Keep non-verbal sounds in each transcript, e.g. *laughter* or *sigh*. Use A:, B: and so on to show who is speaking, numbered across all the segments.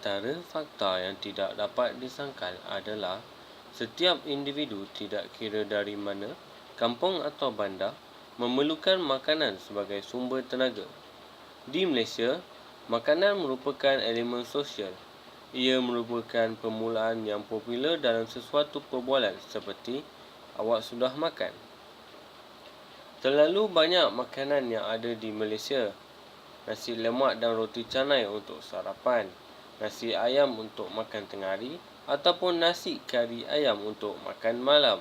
A: Antara fakta yang tidak dapat disangkal adalah setiap individu tidak kira dari mana, kampung atau bandar, memerlukan makanan sebagai sumber tenaga. Di Malaysia, makanan merupakan elemen sosial. Ia merupakan permulaan yang popular dalam sesuatu perbualan seperti awak sudah makan. Terlalu banyak makanan yang ada di Malaysia. Nasi lemak dan roti canai untuk sarapan nasi ayam untuk makan tengah hari ataupun nasi kari ayam untuk makan malam.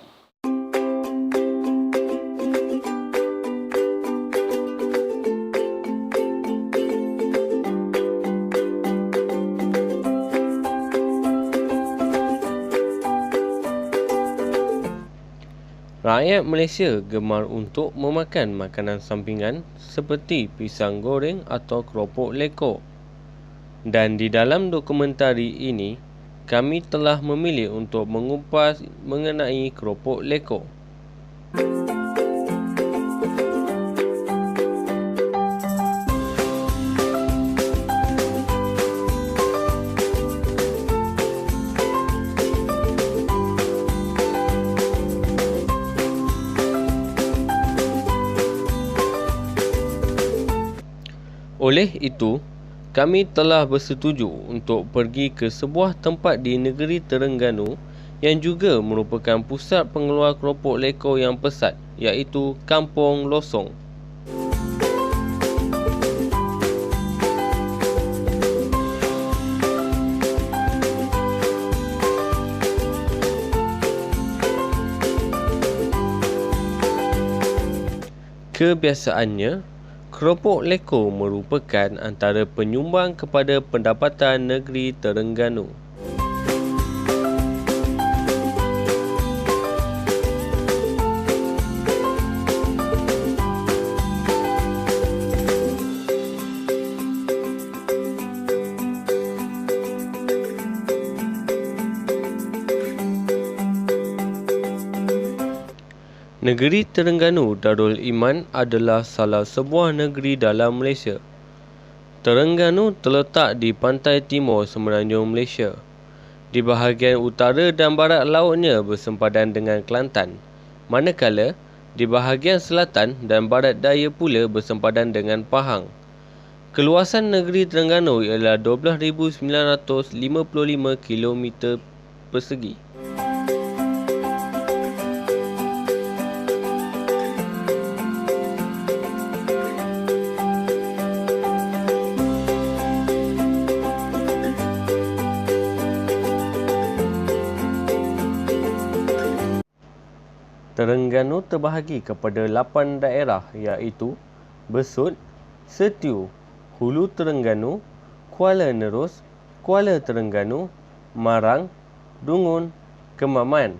A: Rakyat Malaysia gemar untuk memakan makanan sampingan seperti pisang goreng atau keropok lekor. Dan di dalam dokumentari ini, kami telah memilih untuk mengupas mengenai keropok leko. Oleh itu, kami telah bersetuju untuk pergi ke sebuah tempat di negeri Terengganu yang juga merupakan pusat pengeluar keropok lekor yang pesat iaitu Kampung Losong. Kebiasaannya, Keropok Leko merupakan antara penyumbang kepada pendapatan negeri Terengganu. Negeri Terengganu Darul Iman adalah salah sebuah negeri dalam Malaysia. Terengganu terletak di pantai timur semenanjung Malaysia. Di bahagian utara dan barat lautnya bersempadan dengan Kelantan. Manakala, di bahagian selatan dan barat daya pula bersempadan dengan Pahang. Keluasan negeri Terengganu ialah 12,955 km persegi. Terengganu terbahagi kepada 8 daerah iaitu Besut, Setiu, Hulu Terengganu, Kuala Nerus, Kuala Terengganu, Marang, Dungun, Kemaman.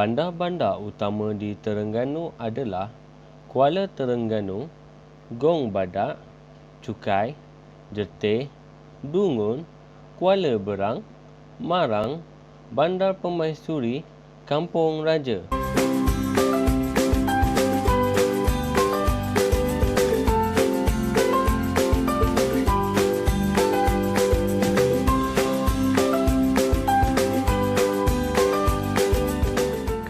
A: Bandar-bandar utama di Terengganu adalah Kuala Terengganu, Gong Badak, Cukai, Jetih, Dungun, Kuala Berang, Marang, Bandar Pemaisuri, Kampung Raja.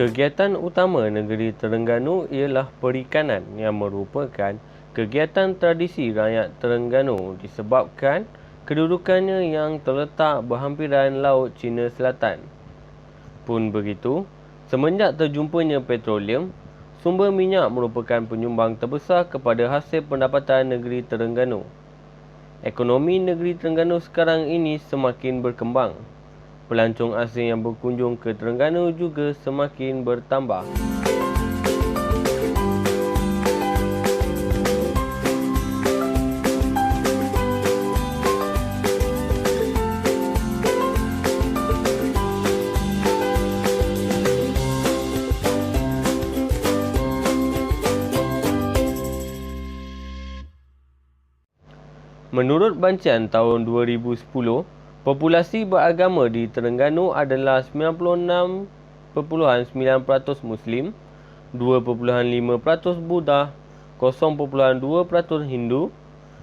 A: Kegiatan utama negeri Terengganu ialah perikanan yang merupakan kegiatan tradisi rakyat Terengganu disebabkan kedudukannya yang terletak berhampiran Laut Cina Selatan. Pun begitu, semenjak terjumpanya petroleum, sumber minyak merupakan penyumbang terbesar kepada hasil pendapatan negeri Terengganu. Ekonomi negeri Terengganu sekarang ini semakin berkembang. Pelancong asing yang berkunjung ke Terengganu juga semakin bertambah. Menurut bancian tahun 2010, populasi beragama di Terengganu adalah 96.9% Muslim, 2.5% Buddha, 0.2% Hindu,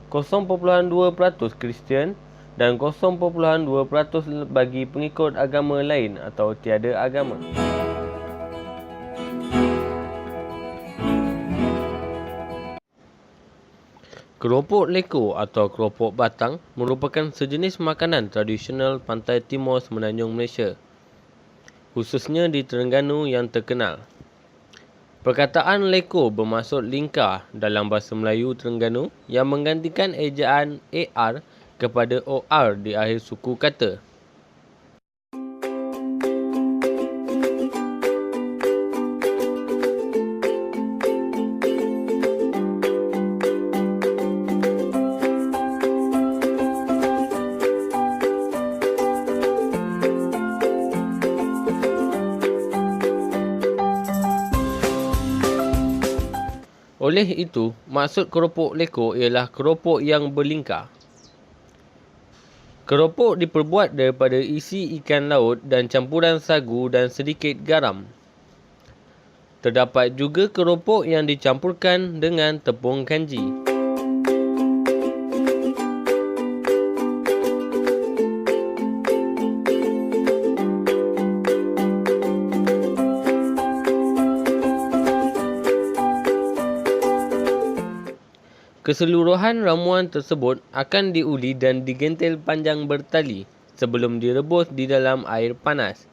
A: 0.2% Kristian dan 0.2% bagi pengikut agama lain atau tiada agama. Keropok leko atau keropok batang merupakan sejenis makanan tradisional pantai timur semenanjung Malaysia, khususnya di Terengganu yang terkenal. Perkataan leko bermaksud lingkar dalam bahasa Melayu Terengganu yang menggantikan ejaan AR kepada OR di akhir suku kata. Oleh itu, maksud keropok leko ialah keropok yang berlingkar. Keropok diperbuat daripada isi ikan laut dan campuran sagu dan sedikit garam. Terdapat juga keropok yang dicampurkan dengan tepung kanji. Keseluruhan ramuan tersebut akan diuli dan digentil panjang bertali sebelum direbus di dalam air panas.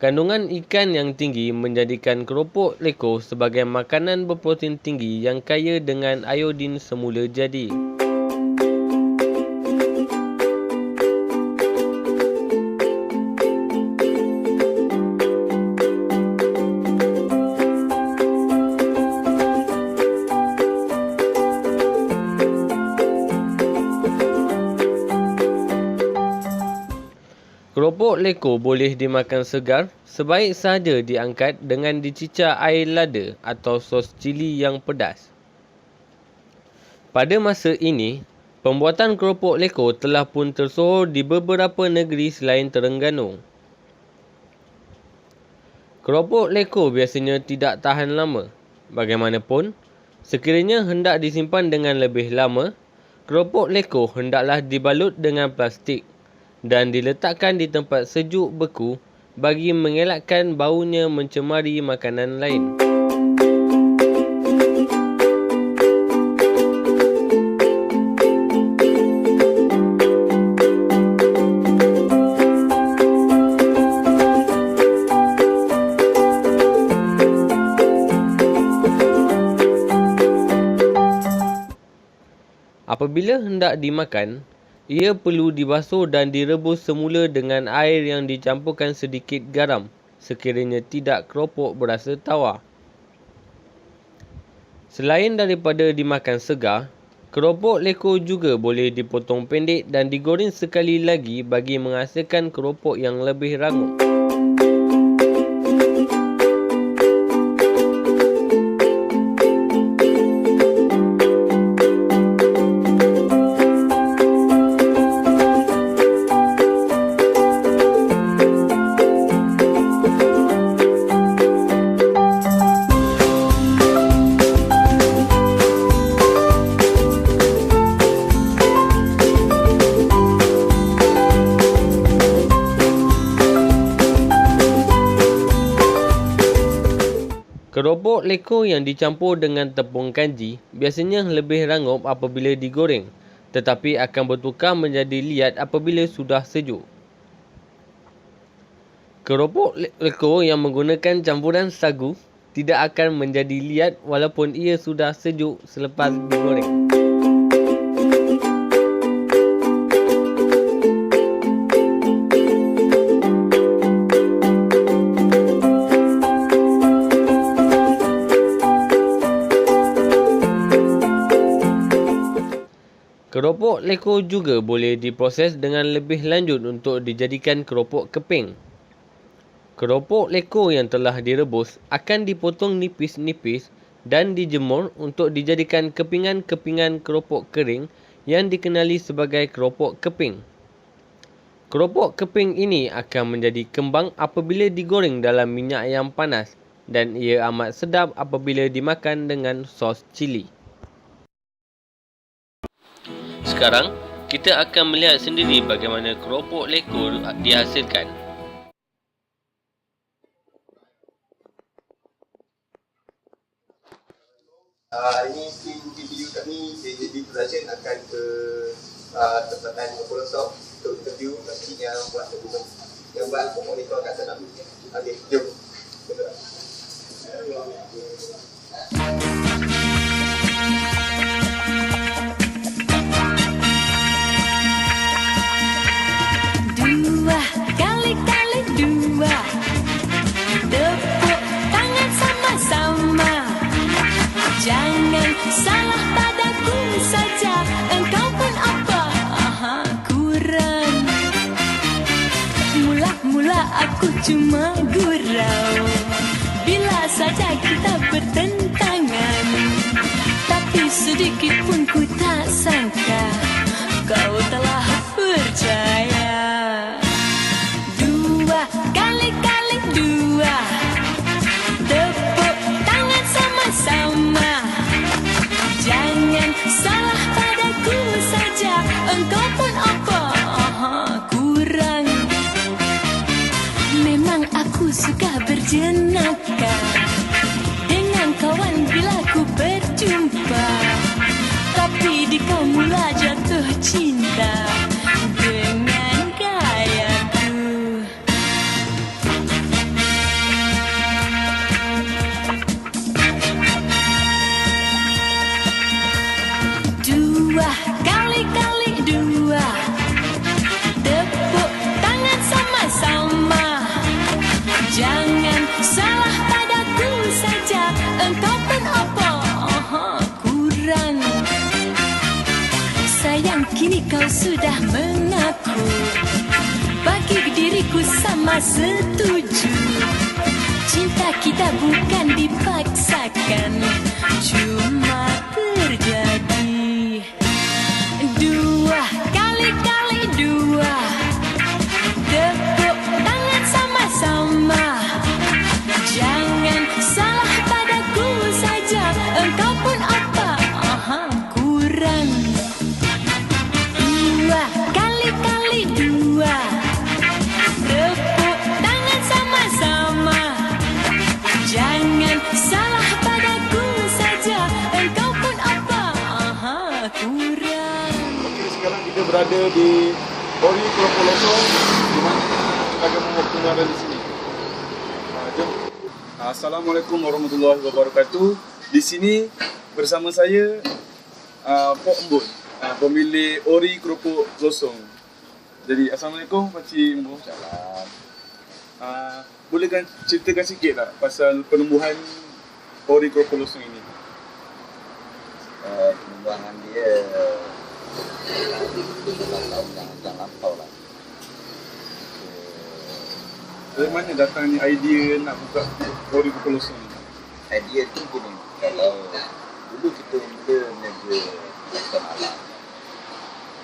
A: Kandungan ikan yang tinggi menjadikan keropok leko sebagai makanan berprotein tinggi yang kaya dengan iodin semula jadi. Leko boleh dimakan segar, sebaik sahaja diangkat dengan dicicah air lada atau sos cili yang pedas. Pada masa ini, pembuatan keropok leko telah pun tersohor di beberapa negeri selain Terengganu. Keropok leko biasanya tidak tahan lama. Bagaimanapun, sekiranya hendak disimpan dengan lebih lama, keropok leko hendaklah dibalut dengan plastik dan diletakkan di tempat sejuk beku bagi mengelakkan baunya mencemari makanan lain. Apabila hendak dimakan, ia perlu dibasuh dan direbus semula dengan air yang dicampurkan sedikit garam sekiranya tidak keropok berasa tawar. Selain daripada dimakan segar, keropok leko juga boleh dipotong pendek dan digoreng sekali lagi bagi menghasilkan keropok yang lebih rangup. Leko yang dicampur dengan tepung kanji biasanya lebih rangup apabila digoreng tetapi akan bertukar menjadi liat apabila sudah sejuk. Keropok leko yang menggunakan campuran sagu tidak akan menjadi liat walaupun ia sudah sejuk selepas digoreng. Leko juga boleh diproses dengan lebih lanjut untuk dijadikan keropok keping. Keropok leko yang telah direbus akan dipotong nipis-nipis dan dijemur untuk dijadikan kepingan-kepingan keropok kering yang dikenali sebagai keropok keping. Keropok keping ini akan menjadi kembang apabila digoreng dalam minyak yang panas dan ia amat sedap apabila dimakan dengan sos cili. Sekarang, kita akan melihat sendiri bagaimana keropok lekor dihasilkan.
B: uh, ini tim video kami JJB Production akan ke uh, tempatan Kolosok untuk interview masjid yang buat dokumen yang buat monitor kat sana. Okey, jom. Betul.
C: Dua cuma gurau. Bila saja kini kau sudah mengaku Bagi diriku sama setuju. Cinta kita bukan dipaksakan Cuma
D: berada di Ori Kelopoloso di mana kita akan pengaran di sini. Uh, jom. Assalamualaikum warahmatullahi wabarakatuh. Di sini bersama saya uh, Pok Embun, uh, pemilik Ori Keropok Losong. Jadi Assalamualaikum Pakcik Embun.
E: Salam.
D: Uh, bolehkan ceritakan sikit tak pasal penumbuhan Ori Keropok Losong ini?
E: Uh, pengembangan dia
D: Dari mana datangnya idea nak buka Ori Keropok Losong ni?
E: Idea tu gini, kalau dulu kita mula niaga pasar malam.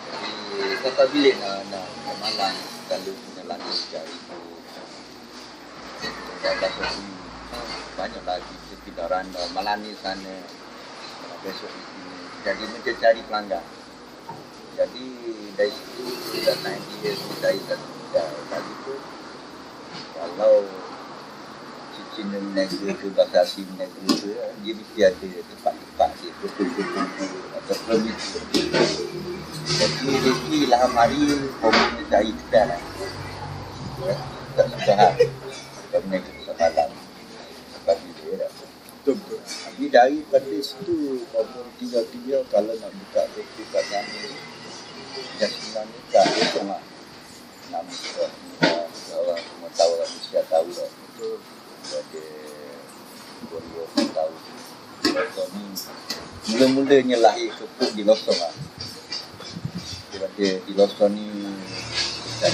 E: Jadi, kata bilik nak, nak ke malam, kalau punya langit cari tu. Dapat kopi, banyak lagi sekitaran Malani sana, besok sini. Jadi macam cari pelanggan. Jadi dari situ datang idea kita satu kali tu kalau cincin negara ke bahasa asing negara ke dia mesti ada tempat-tempat dia betul-betul atau permit jadi rezeki lah hari hobi dia cari kedai lah tak susah lah. Kalau mereka tak malam. Bagi dia lah tapi daripada situ umur tiga-tiga kalau nak buka kopi kat sana dan sebenarnya tak dia cuma nak buka orang semua tahu lah mesti tahu lah ada Korea pun tahu Losong ni mula-mulanya lahir kepuk di Losong lah dia di Loston ni dan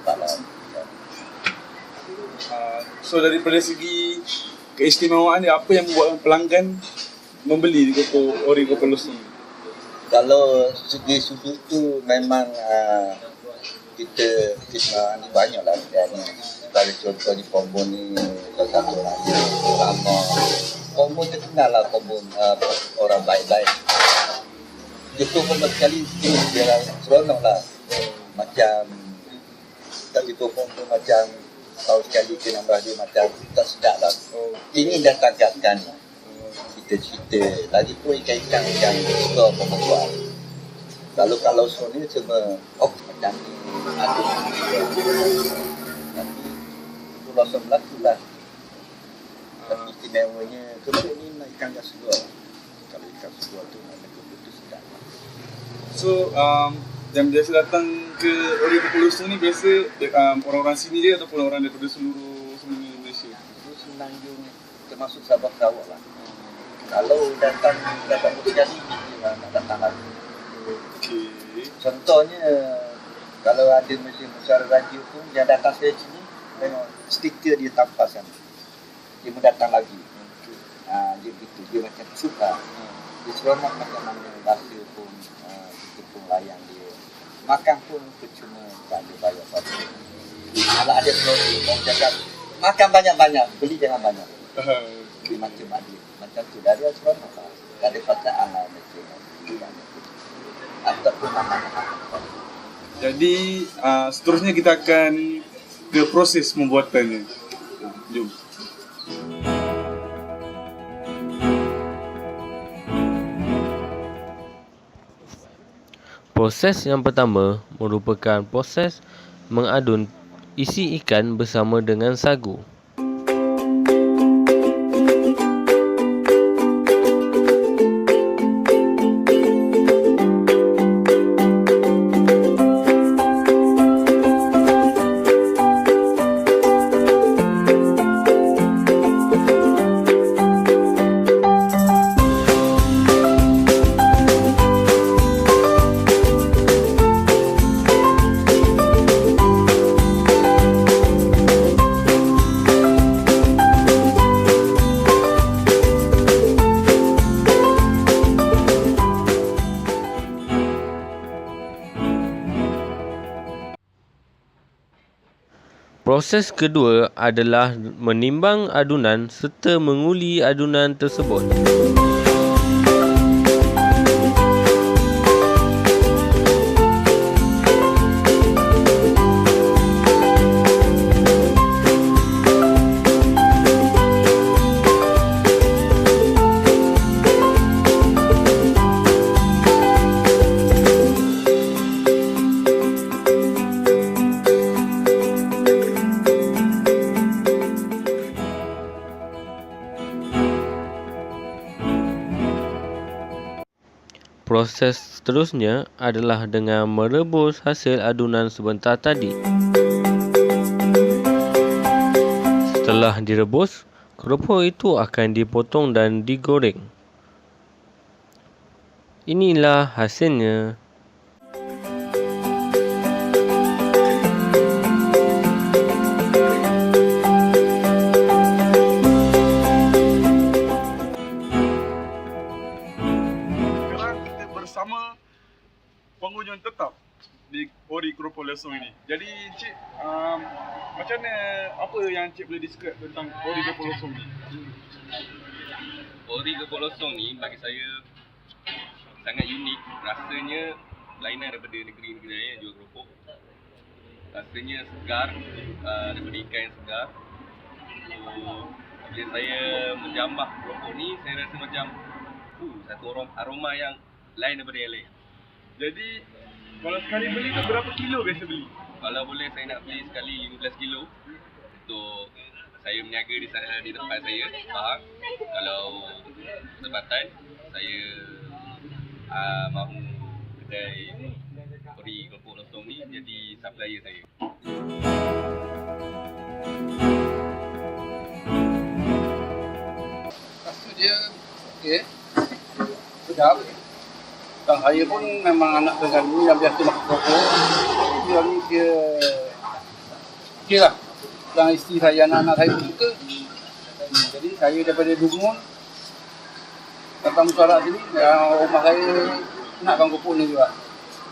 E: kepala
D: Uh, so daripada segi keistimewaan dia, apa yang membuat pelanggan membeli di Kopo Ori Kopo ni?
E: Kalau segi susu tu memang uh, kita kita ni banyak lah dan sebagai contoh di Kombo ni salah satu lagi lama Kombo terkenal lah Kombo uh, orang baik-baik. Itu pun sekali dia seronok lah. Macam tak itu pun tu macam tahu sekali ke nama dia macam tak sedap lah.
D: Oh,
E: ingin dah tangkapkan cerita-cerita. Lagi pun ikan-ikan yang suka pembuat kalau kalau Sony cuma oh macam ni. Ada tapi itu rasa berlaku lah. Tapi istimewanya kebun ni nak ikan gas seluar kalau ikan seluar tu nak kebun tu sedap lah.
D: So um, yang biasa datang ke Ori Kopo Losong ni biasa um, orang-orang sini je ataupun orang daripada seluruh seluruh Malaysia?
E: itu semenanjung termasuk Sabah Sarawak lah kalau datang datang sekali dia nak datang lagi
D: Okay.
E: Contohnya kalau ada mesin besar radio pun yang datang saya sini tengok stiker dia tanpa sana. Dia mau datang lagi. Ha, dia gitu, dia macam suka. Dia seronok macam mana rasa pun ha, kita pun layan dia. Makan pun percuma tak ada bayar apa. Kalau ada produk orang cakap makan banyak-banyak, beli jangan banyak. Dia macam ada. Macam tu dari seronok lah. Tak ada pasangan lah macam tu. Ataupun nama-nama.
D: Jadi uh, seterusnya kita akan ke proses pembuatannya. Jom.
A: Proses yang pertama merupakan proses mengadun isi ikan bersama dengan sagu. Proses kedua adalah menimbang adunan serta menguli adunan tersebut. Seterusnya adalah dengan merebus hasil adunan sebentar tadi. Setelah direbus, keropok itu akan dipotong dan digoreng. Inilah hasilnya.
D: Di Ori Keropok Lesong ini. Jadi Cik, um, macam mana, apa yang Cik boleh describe tentang Ori Keropok Lesong ni?
F: Ori Gepok Losong ni bagi saya sangat unik. Rasanya lainan daripada negeri-negeri lain yang jual keropok. Rasanya segar, uh, daripada ikan yang segar. So, bila saya menjamah keropok ni, saya rasa macam uh, satu aroma yang lain daripada yang lain.
D: Jadi, kalau sekali beli tu berapa kilo biasa beli?
F: Kalau boleh saya nak beli sekali 15 kilo untuk saya meniaga di sana di tempat saya Pahang. Kalau kesempatan saya uh, mahu kedai Ori Keropok Losong ni jadi supplier saya.
G: Lepas tu dia okey. Sedap. Tang saya pun memang anak Terengganu yang biasa makan. Jadi hari ni dia okey lah. Dan isteri saya, anak-anak saya pun suka. Jadi saya daripada Dungun datang mesyuarat sini, yang rumah saya nakkan kopok ni juga.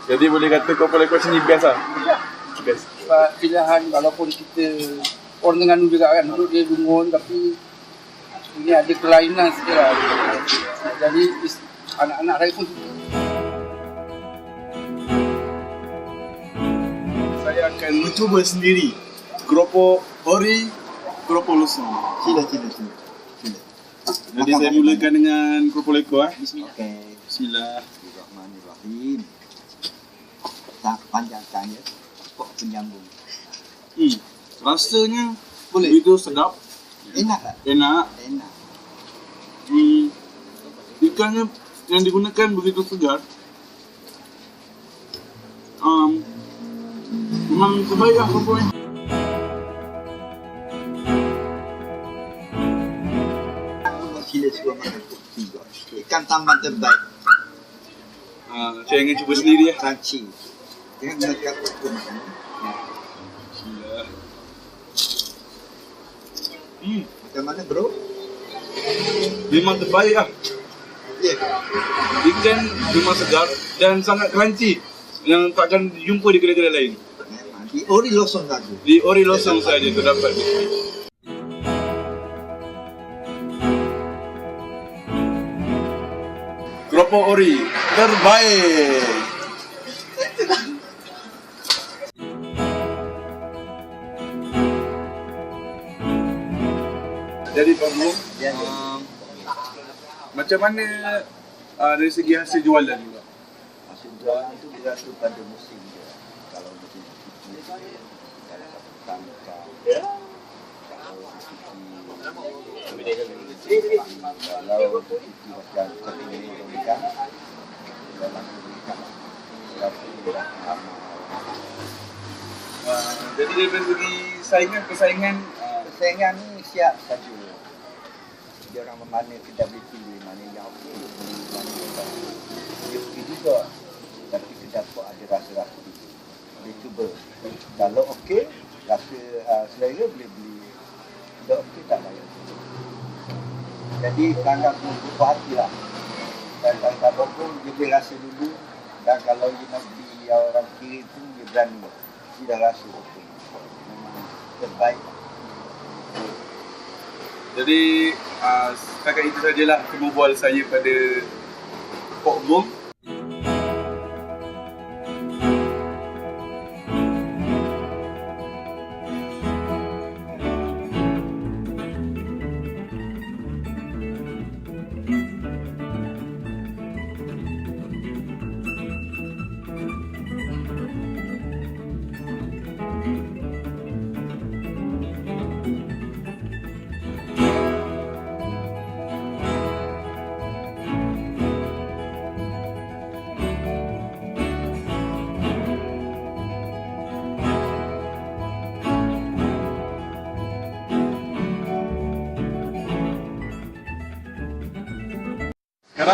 D: Jadi boleh kata kau kau sini best lah. Best.
G: Sebab pilihan walaupun kita orang Terengganu juga kan duduk di Dungun tapi ini ada kelainan sikit lah. Jadi anak-anak saya pun suka.
D: Akan mencuba sendiri keropok ori, keropok losong.
E: Sila, sila, sila. Sila.
D: Jadi saya mulakan dengan keropok leko eh.
E: Okey.
D: Bismillah.
E: Bismillahirrahmanirrahim. Tak panjangkannya. Kok penyambung.
D: Hmm. Rasanya
E: Boleh.
D: begitu sedap,
E: Enak tak?
D: enak.
E: Enak.
D: Hmm. Ikannya yang digunakan begitu segar. Um, memang terbaik lah keropoknya.
E: Sila makan kok tiga. Ikan tamban terbaik.
D: Uh, saya ingin cuba sendiri ya.
E: Crunchy. Jangan gunakan kok makan.
D: Bismillah. Hmm,
E: Macam mana bro?
D: memang terbaik lah.
E: Ya.
D: Ikan memang segar dan sangat crunchy yang takkan jumpa di kedai-kedai lain.
E: Di ori losong saja.
D: Di Ori Losong saja terdapat. Keropok Ori terbaik. Jadi Pak Mu,
E: Ya, ya.
D: um, macam mana uh, dari segi hasil jualan juga?
E: Hasil jualan itu bergantung pada musim dia. Kalau musim cuti, kalau satu tangka,
D: Ya. Jadi dari segi saingan persaingan uh,
E: Persaingan ni siap saja. Dia orang mana kita boleh pilih mana yang okey. Dia okey juga. Tapi kita dapat ada rasa-rasa. Boleh cuba. Kalau okey, rasa uh, selera boleh beli. Tidak okey tak payah. Jadi pelanggan pun berpuas hati lah. Dan kalau pun dia rasa dulu. Dan kalau dia nak beli orang kiri pun dia berani. Dia dah rasa okey. Memang terbaik.
D: Jadi uh, setakat itu sajalah kemampuan saya pada Pok.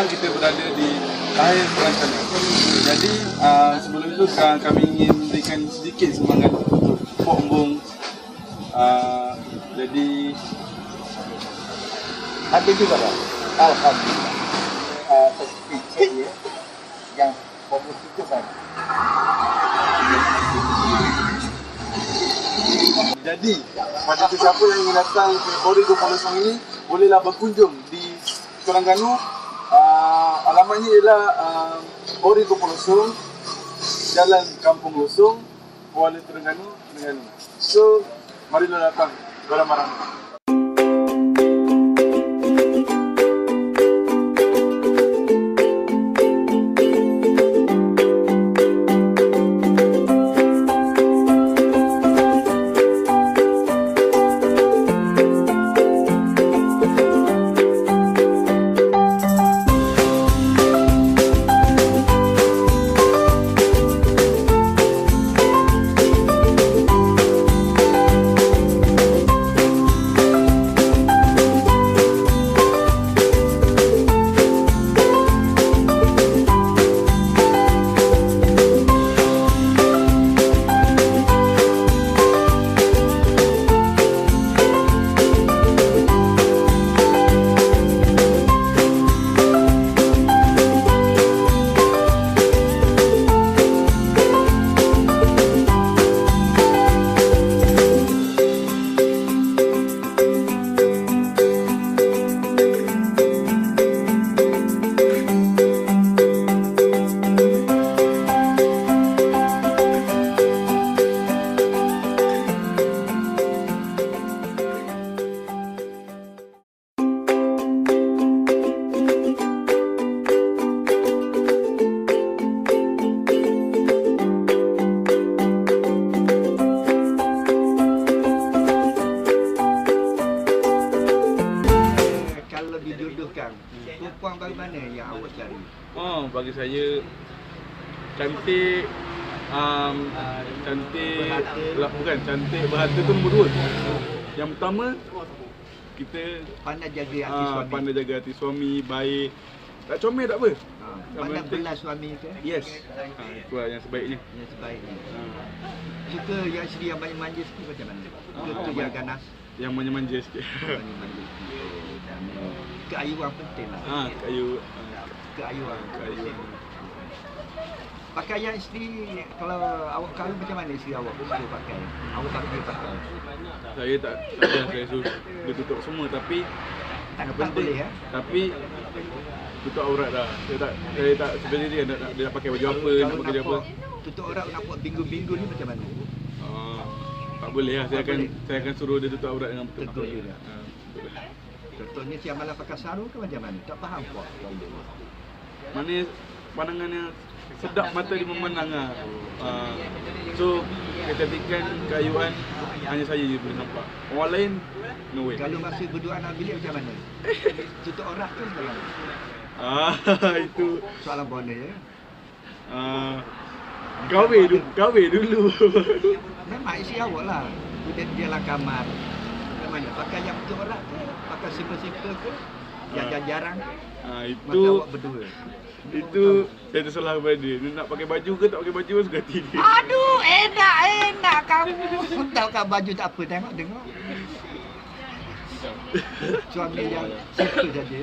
D: Sekarang kita berada di akhir perancangan. Jadi uh, sebelum itu uh, kami ingin memberikan sedikit semangat untuk Pok Bong. Uh, jadi
E: Ada juga tak? Alhamdulillah. Uh, dia yang promosi itu kan.
D: Jadi, pada sesiapa yang ingin datang ke Origo Polosong ini, bolehlah berkunjung di Terengganu. Alamatnya ialah uh, Origo Polosong, Jalan Kampung Losong, Kuala Terengganu, Terengganu. So, marilah datang beramai-ramai. Cantik um, cantik lah, bukan cantik berharta tu nombor dua. Yang pertama kita
H: Pandai jaga hati
D: uh,
H: suami.
D: pandai jaga hati suami, baik. Tak comel tak apa.
H: Ha, pandai belas suami ke?
D: Yes. Ha, itu lah yang sebaiknya.
H: Yang sebaiknya.
D: Ha,
H: Suka yang isteri yang banyak manja sikit macam mana?
D: Ah,
H: Suka yang ganas.
D: yang manja-manja sikit.
H: Banyak manja sikit. Eh, *laughs* Keayuan penting lah.
D: ha, kayu. Ha,
H: Keayuan. Pakaian isteri kalau awak kahwin macam mana isteri awak suka pakai? Awak tak boleh pakai.
D: Saya tak tak ada saya suruh dia tutup semua tapi
H: Tak,
D: yang
H: tak
D: penting
H: boleh ya.
D: tapi tutup aurat dah. Saya tak saya tak sebenarnya dia nak, dia nak pakai baju apa, nak pakai apa.
H: Tutup orang nak buat bingu-bingu ni macam mana?
D: Ah, tak boleh lah. Saya
H: Tak
D: akan
H: boleh.
D: saya akan suruh dia tutup aurat dengan betul.
H: Betul juga.
D: Ha, betul.
H: Contohnya siang malam pakai sarung ke macam mana? Tak faham kok.
D: Mana pandangannya sedap mata dia memandang lah. Ah, so kecantikan keayuan hanya saya je boleh nampak. Orang lain no way.
H: Kalau masa berdua anak bilik macam mana? *laughs* Tutup orang tu mana?
D: Ah *laughs* itu
H: Soalan bonus ya.
D: ah kahwin dulu, kahwin dulu. *laughs*
H: Memang isi awak lah. Dia dia dalam kamar. Macam mana? Pakai yang betul orang ke? Pakai simple-simple ke? Yang
D: Ah.
H: jarang-jarang ke?
D: Ah
H: Masa
D: itu
H: awak berdua.
D: Itu saya tersalah kepada dia. Dia nak pakai baju ke tak pakai baju pun suka dia.
H: Aduh, enak, enak kamu. Tahu kan baju tak apa, tengok, tengok. *laughs* Suami yang simple saja.